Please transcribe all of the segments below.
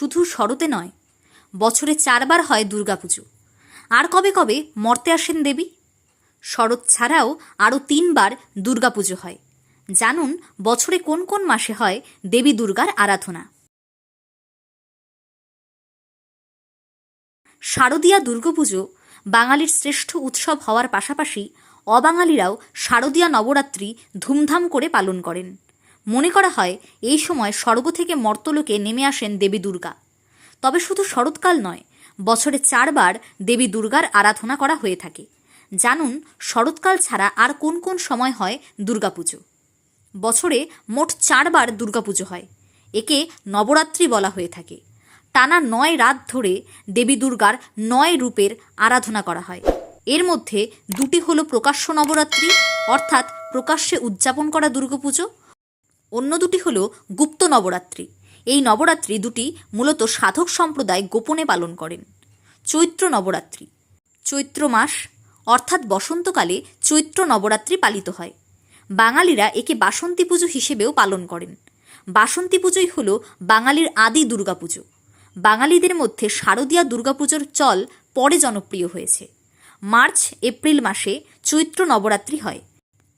শুধু শরতে নয়, বছরে চারবার হয় দুর্গাপুজো। আর কবে কবে মর্তে আসেন দেবী? শরৎ ছাড়াও আরও তিনবার দুর্গাপুজো হয়। জানুন বছরে কোন কোন মাসে হয় দেবী দুর্গার আরাধনা। শারদীয়া দুর্গাপুজো বাঙালির শ্রেষ্ঠ উৎসব হওয়ার পাশাপাশি অবাঙালিরাও শারদীয়া নবরাত্রি ধুমধাম করে পালন করেন। মনে করা হয় এই সময় স্বর্গ থেকে মর্তলোকে নেমে আসেন দেবী দুর্গা। তবে শুধু শরৎকাল নয়, বছরে চারবার দেবী দুর্গার আরাধনা করা হয়ে থাকে। জানুন, শরৎকাল ছাড়া আর কোন কোন সময় হয় দুর্গাপুজো? বছরে মোট চারবার দুর্গাপুজো হয়। একে নবরাত্রি বলা হয়ে থাকে। টানা নয় রাত ধরে দেবী দুর্গার নয় রূপের আরাধনা করা হয়। এর মধ্যে দুটি হলো প্রকাশ্য নবরাত্রি, অর্থাৎ প্রকাশ্যে উদযাপন করা দুর্গাপুজো অন্য দুটি হলো গুপ্ত নবরাত্রি। এই নবরাত্রি দুটি মূলত সাধক সম্প্রদায় গোপনে পালন করেন। চৈত্র নবরাত্রি। চৈত্র মাস, অর্থাৎ বসন্তকালে চৈত্র নবরাত্রি পালিত হয়। বাঙালিরা একে বাসন্তী পুজো হিসেবেও পালন করেন। বাসন্তী পুজোই হল বাঙালির আদি দুর্গাপুজো। বাঙালিদের মধ্যে শারদীয়া দুর্গাপুজোর চল পরে জনপ্রিয় হয়েছে। মার্চ, এপ্রিল মাসে চৈত্র নবরাত্রি হয়।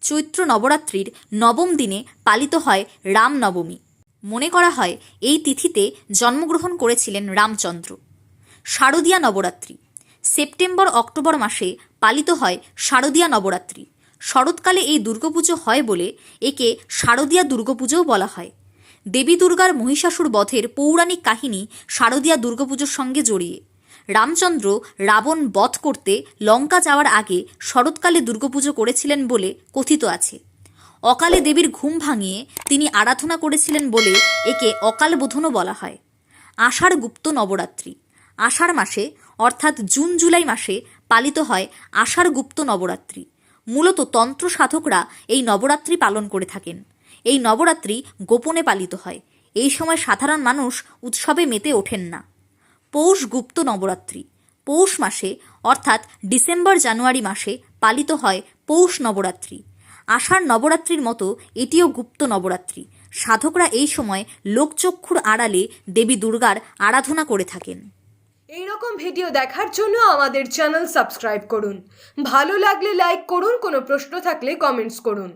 চৈত্র নবরাত্রির নবম দিনে পালিত হয় রামনবমী মনে করা হয়, এই তিথিতে জন্মগ্রহণ করেছিলেন রামচন্দ্র। শারদীয়া নবরাত্রি। সেপ্টেম্বর অক্টোবর মাসে পালিত হয় শারদীয়া নবরাত্রি। শরৎকালে এই দুর্গাপুজো হয় বলে একে শারদীয়া দুর্গাপুজোও বলা হয়। দেবী দুর্গার মহিষাসুর বধের পৌরাণিক কাহিনী শারদীয়া দুর্গাপুজোর সঙ্গে জড়িয়ে। রামচন্দ্র রাবণ বধ করতে লঙ্কা যাওয়ার আগে শরৎকালে দুর্গাপুজো করেছিলেন বলে কথিত আছে। অকালে দেবীর ঘুম ভাঙিয়ে তিনি আরাধনা করেছিলেন বলে একে অকাল বোধনও বলা হয়। আষাঢ় গুপ্ত নবরাত্রি। আষাঢ় মাসে, অর্থাৎ জুন জুলাই মাসে পালিত হয় আষাঢ় গুপ্ত নবরাত্রি। মূলত তন্ত্র সাধকরা এই নবরাত্রি পালন করে থাকেন। এই নবরাত্রি গোপনে পালিত হয়। এই সময় সাধারণ মানুষ উৎসবে মেতে ওঠেন না। পৌষ গুপ্ত নবরাত্রি। পৌষ মাসে, অর্থাৎ ডিসেম্বর জানুয়ারি মাসে পালিত হয় পৌষ নবরাত্রি। আষাঢ় নবরাত্রির মতো এটিও গুপ্ত নবরাত্রি। সাধকরা এই সময় লোকচক্ষুর আড়ালে দেবী দুর্গার আরাধনা করে থাকেন। এই রকম ভিডিও দেখার জন্য আমাদের চ্যানেল সাবস্ক্রাইব করুন। ভালো লাগলে লাইক করুন, কোনো প্রশ্ন থাকলে কমেন্টস করুন।